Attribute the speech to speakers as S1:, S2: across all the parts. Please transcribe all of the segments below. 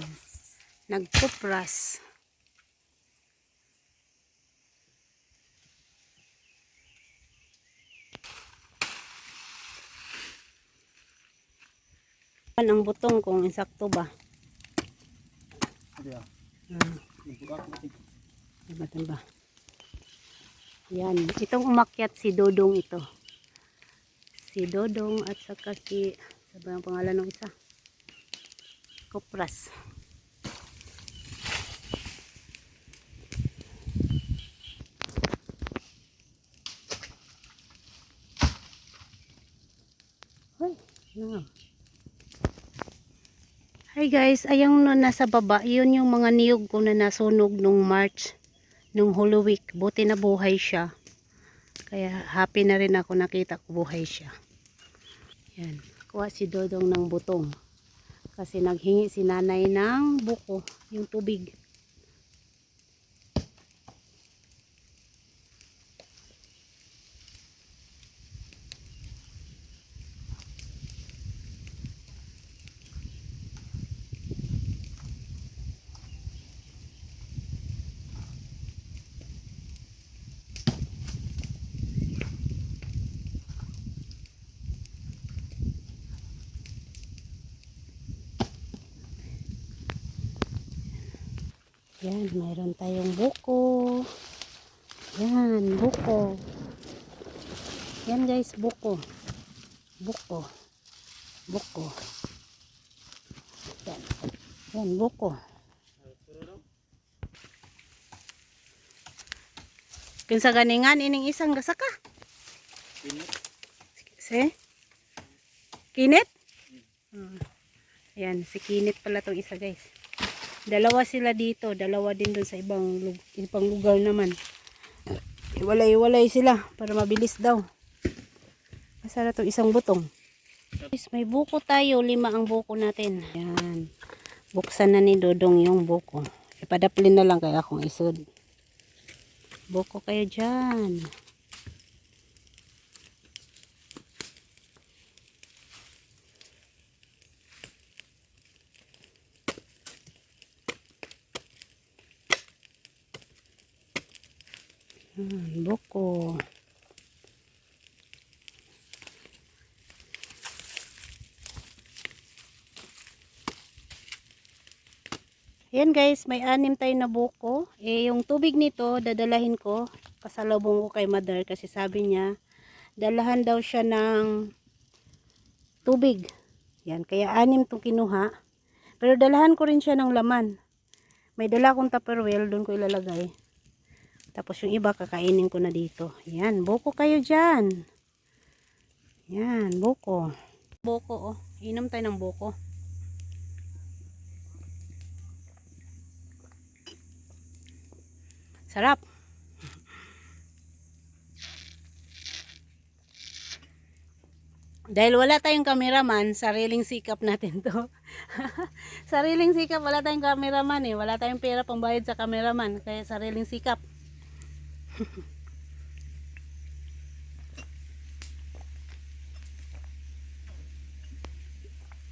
S1: Yan. Nagkupras. Yan ang butong kung insakto ba.
S2: Ada.
S1: Ah,
S2: Untuk aku nanti.
S1: diba, diba? Yan. Itong umakyat si Dodong ito. Si Dodong at saka si sabi ang pangalan ng isa. Kupras. Hoy, ano? Hi guys, ayang no, nasa baba, yun yung mga niyog ko na nasunog nung March, nung Holy Week. Buti na buhay siya. Kaya happy na rin ako nakita ko buhay siya. Yan, kuha si Dodong ng butong. Kasi naghingi si nanay ng buko, yung tubig. Yan, mayroon tayong buko. Yan, buko. Yan guys, buko. Buko. Buko. Yan. Yan, buko. Kinsa ganingan ining isang gasaka?
S2: Ini.
S1: Si? Kinit? Hmm. Ayan, si Kinit pala tong isa guys. Dalawa sila dito, dalawa din doon sa ibang, ibang lugar naman. Iwalay-iwalay sila para mabilis daw. Masara tong isang butong. May buko tayo, lima ang buko natin. Ayan. Buksan na ni Dodong yung buko. Ipadaplin na lang kaya akong isod. Buko kayo dyan. Hmm, buko. Yan guys, may anim tayo na buko. Eh, yung tubig nito, dadalahin ko. Pasalubong ko kay mother kasi sabi niya, dalahan daw siya ng tubig. Yan, kaya anim tong kinuha. Pero dalahan ko rin siya ng laman. May dala akong tupperware, doon ko ilalagay. Tapos yung iba kakainin ko na dito. Yan, buko kayo dyan. Yan, buko. Buko, oh. Inom tayo ng buko. Sarap. Dahil wala tayong cameraman, sariling sikap natin to. sariling sikap, wala tayong cameraman eh. Wala tayong pera pambayad sa cameraman. Kaya sariling sikap.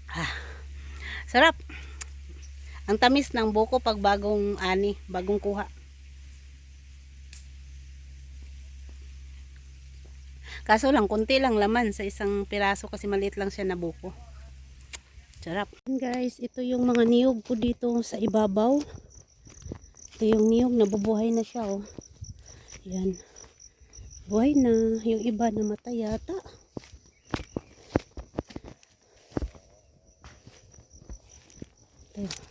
S1: Ah, sarap. Ang tamis ng buko pag bagong ani, bagong kuha. Kaso lang, kunti lang laman sa isang piraso kasi maliit lang siya na buko. Sarap. Guys, ito yung mga niyog ko dito sa ibabaw. Ito yung niyog, nabubuhay na siya oh. Yan. Buhay na. Yung iba namatay yata. Ito.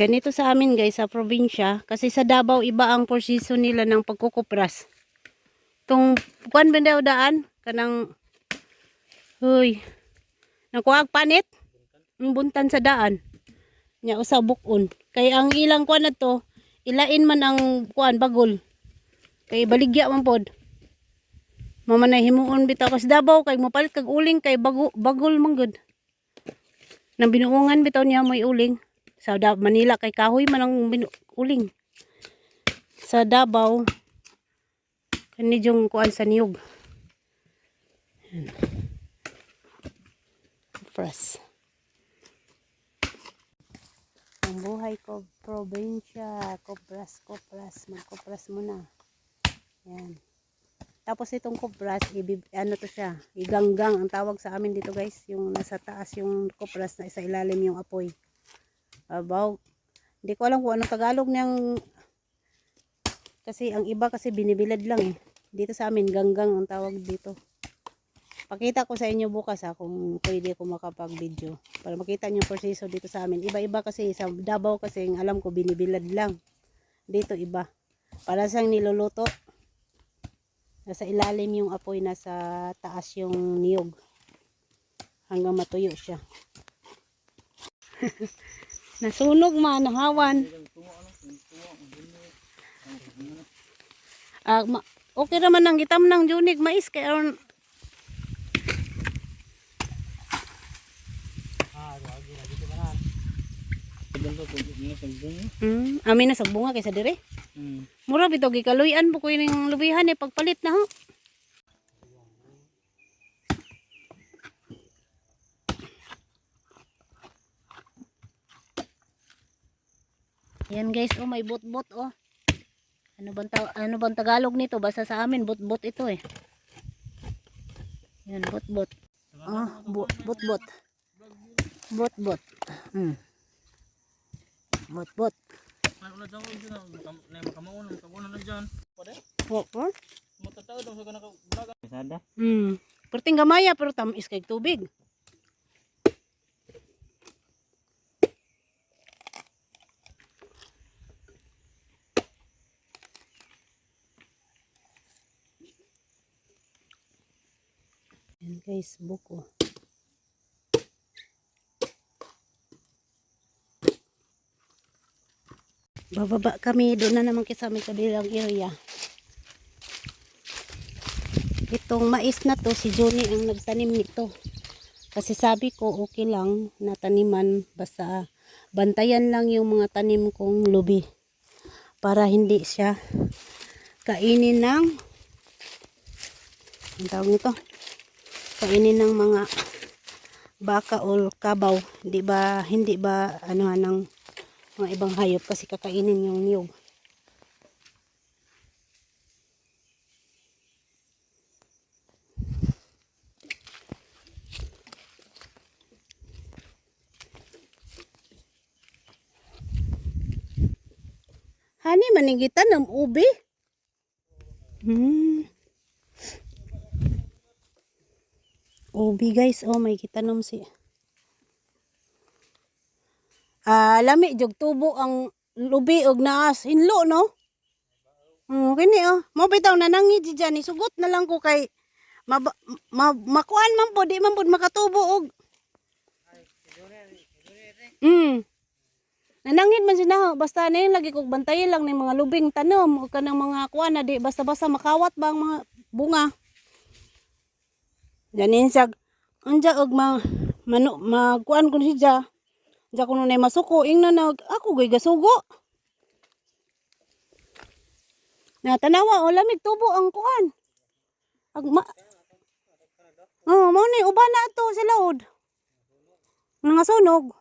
S1: Ganito sa amin guys, sa probinsya. Kasi sa Davao, iba ang porsiso nila ng pagkukupras. Itong, kuan ba daan? Kanang, huy, nakuha panit? Ang buntan sa daan. Nya usa bukon. Kaya ang ilang kuan na ilain man ang kuan bagol. Kay baligya man pod. Mamanay himuon bitaw kas Davao kay mopalit kag uling kay bago, bagol man gud. Nang binuungan bitaw niya mo'y uling. Sa Manila kay kahoy man ang uling. Sa Davao kani jung kuan sa niyog. Press. Ang buhay ko, probinsya, kopras, kopras, magkopras muna. Yan. Tapos itong kopras, ibib, ano to siya, iganggang ang tawag sa amin dito guys, yung nasa taas yung kopras na isa ilalim yung apoy. Abaw, hindi ko alam kung anong Tagalog niyang, kasi ang iba kasi binibilad lang eh. Dito sa amin, ganggang ang tawag dito. Pakita ko sa inyo bukas ha, kung pwede ko makapag-video. Para makita yung proseso dito sa amin. Iba-iba kasi, sa Davao kasi, ang alam ko, binibilad lang. Dito iba. Para siyang niluluto. Nasa ilalim yung apoy, nasa taas yung niyog. Hanggang matuyo siya. Nasunog man, nahawan. Ah, ma- okay naman ang gitam ng junig mais kay aron. Mm, amin na sa bunga kaysa dire.
S2: Hmm.
S1: Mura bitaw gikaluyan po ko yung lubihan eh pagpalit na ho. Yan guys, oh may bot-bot oh. Ano bang ano bang Tagalog nito? Basta sa amin bot-bot ito eh. Yan bot-bot. Oh, bo- bot-bot. Bot-bot. Hmm. Bot-bot. Bot-bot.
S2: Matataod ang sa kanaka vlog. Sada.
S1: Hmm. Perting gamaya pero tamis kay tubig. Yan guys, buko. Bababa kami, doon na naman kasi sa may kabilang area. Itong mais na to, si Johnny ang nagtanim nito. Kasi sabi ko, okay lang na taniman. Basta bantayan lang yung mga tanim kong lubi. Para hindi siya kainin ng ang tawag nito? Kainin ng mga baka o kabaw. Hindi ba, hindi ba ano ng mga ibang hayop kasi kakainin yung niyog. Hani manigitan ng ubi. Hmm. Ubi guys, oh may kitanom si. Ah, lami jog tubo ang lubi og naas hinlo no. Oh, kini oh. Mo bitaw na nangi di dyan, isugot na lang ko kay mab ma, makuan man po, di man po makatubo og. Mm. Nanangit man sina basta na yun lagi kog bantayan lang ni mga lubing tanom o kanang mga kuan na di basta-basta makawat ba ang mga bunga. Janin sag anja og ma manu magkuan kun siya. Diya kuno na masuko ingna nag ako gay gasugo. Na tanawa o lamig tubo ang kuan. Ag ma Oh, mo ni uban na ato sa laod. Nga sunog.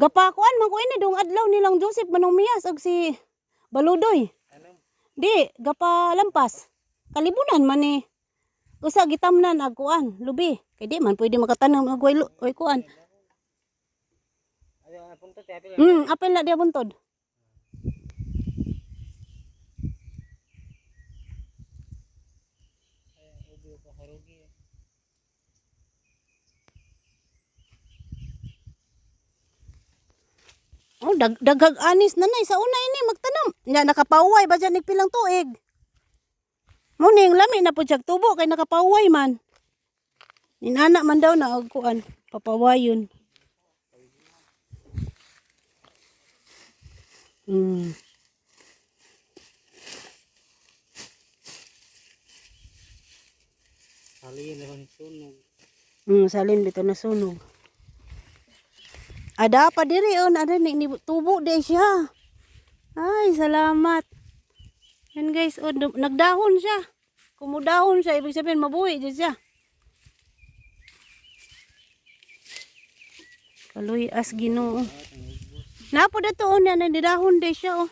S1: Gapakuan man ko ini dong adlaw nilang Joseph Manumias ag si Baludoy. Di, gapa lampas. Kalibunan man ni. Usa gitamnan ag kuan, lubi. Kay di man pwede makatanom ag way, way kuan. Hmm, apel na dia buntod. Oh, dag daghag anis na nay sa una ini magtanom. Nya nakapauway ba dyan pilang tuig. Muning lami na po siya tubo kay nakapauway man. Inana man daw na og kuan, papawayon. Mm.
S2: Sali na sunog.
S1: Mm, salin bito na sunog. Ada pa diri on, ada ni, ni tubo di siya. Ay, salamat. Yan guys, oh, nagdahon siya. Kumudahon siya, ibig sabihin mabuhi di siya. Kaluy as Ginoo. Napo dato on yan, nagdahon di siya oh.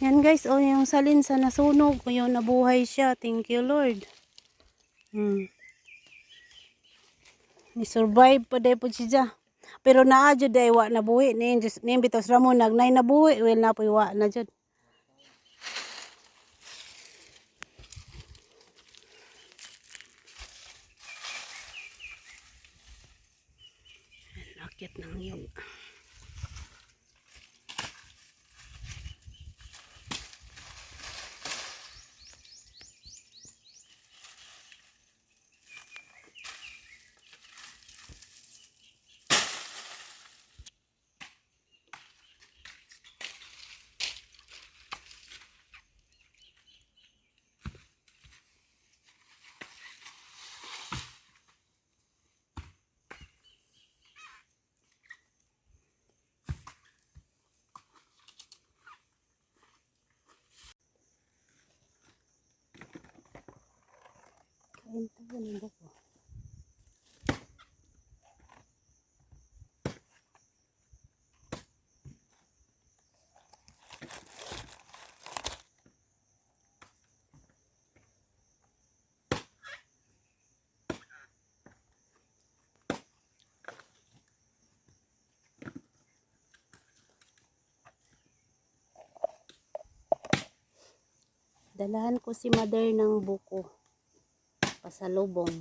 S1: Yan guys, oh yung salin sa nasunog, oh, yung nabuhay siya. Thank you Lord. Hmm. Ni-survive pa day po siya. Pero naa jud day wa na buhi ni just ni bitos ra mo nagnay na buhi well na po wa na jud. Nakit ng yun. Tayo ng buko. Dalahan ko si mother ng buko pasalubong.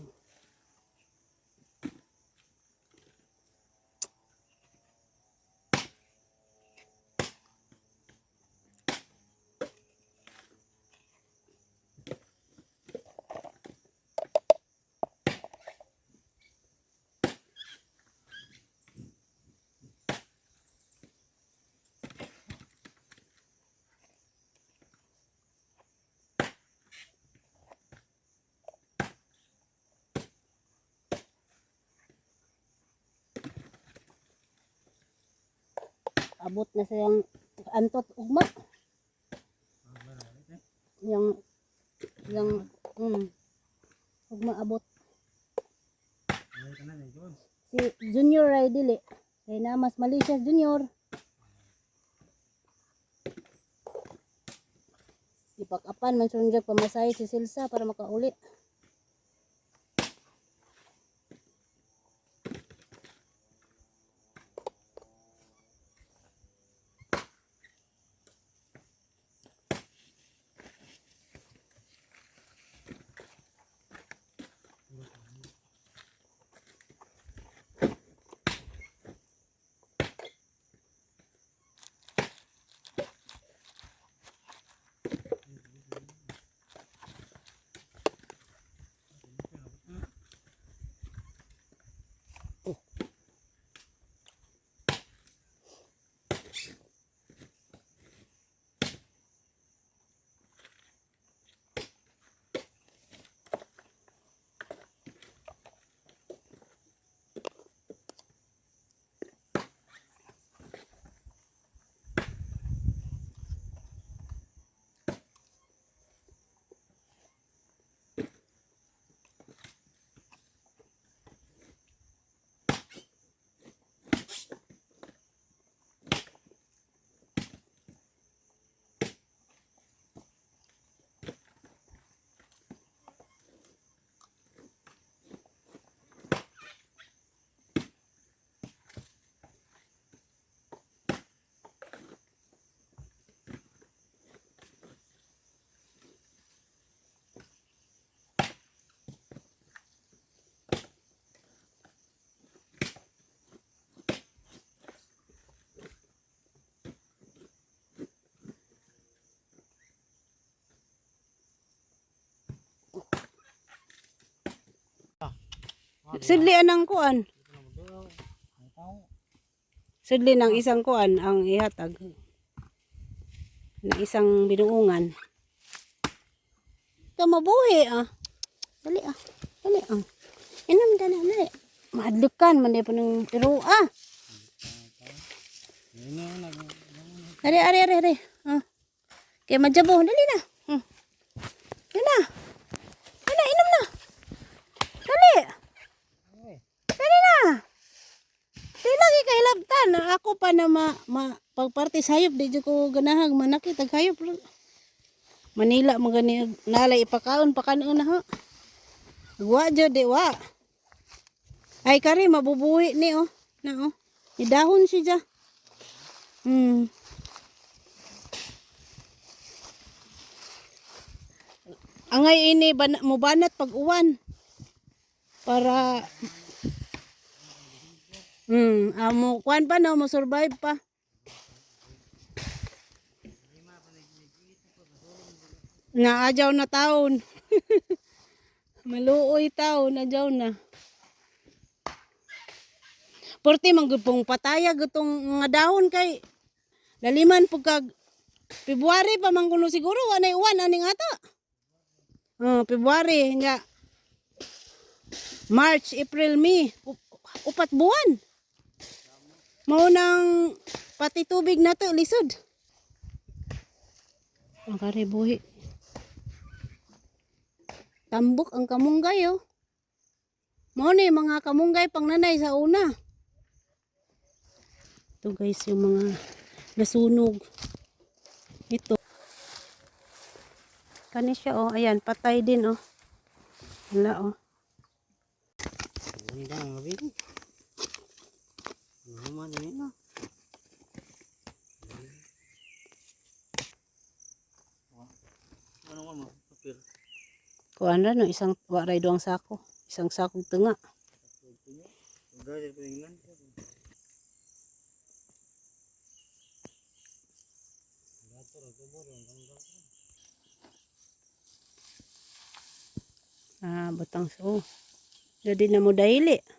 S1: Abot na siyang antot ugma. Yung yung mm, ugma abot. Si Junior ay dili. Kay na mas mali siya Junior. Ipakapan man siya pamasahe si Silsa para makauli. Sidli kuan.
S2: Daw. Ang tao.
S1: Sudli ng isang kuan ang ihatag. Ng isang binuungan. Ito mabuhi ah. Dali ah. Dali ah. Inam dali dali. Mahadlukan man pa ng pero ah. Dali ari ari ari. Ah. Kaya majabo dali na. Hmm. Dali na. Dali na inom na. Dali. Dali na. Di lagi kay labtan. Ako pa na ma, ma pagparty sayop di jud ko ganahag manakit ag hayop. Manila mo gani nalay ipakaon pa kanon na ha. Wa jud di wa. Ay kari mabubuhi ni oh. Na oh. Idahon siya. Hmm. Angay ini ban mo banat pag uwan. Para Hmm, amo kuan pa no mo survive pa. Naajaw na taon. Maluoy taon, najaw na. Porti man gud pong pataya gutong nga dahon kay laliman pug kag February pa man kuno siguro anay uwan aning ata. Oh, February nga March, April, May. Up- upat buwan. Mao nang pati tubig na to lisod. Ang karibuhi. Tambok ang kamunggay oh. Mao ni mga kamunggay pang nanay sa una. Ito guys yung mga nasunog. Ito. Kani siya oh. Ayan, patay din oh. Wala oh.
S2: Ang gabi. Naman ini na. Ano mo papel?
S1: Kuan ra no isang waray doang sako. Isang sakong tunga. Ah, butang so. Jadi na mo dahili.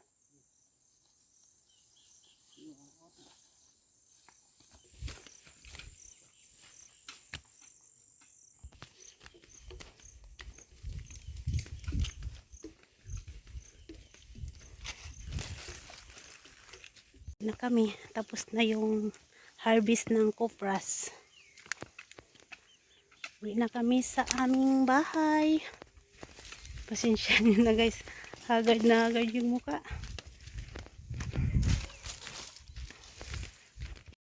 S1: Na kami. Tapos na yung harvest ng kopras. Uwi na kami sa aming bahay. Pasensya nyo na guys. Hagard na hagard yung muka.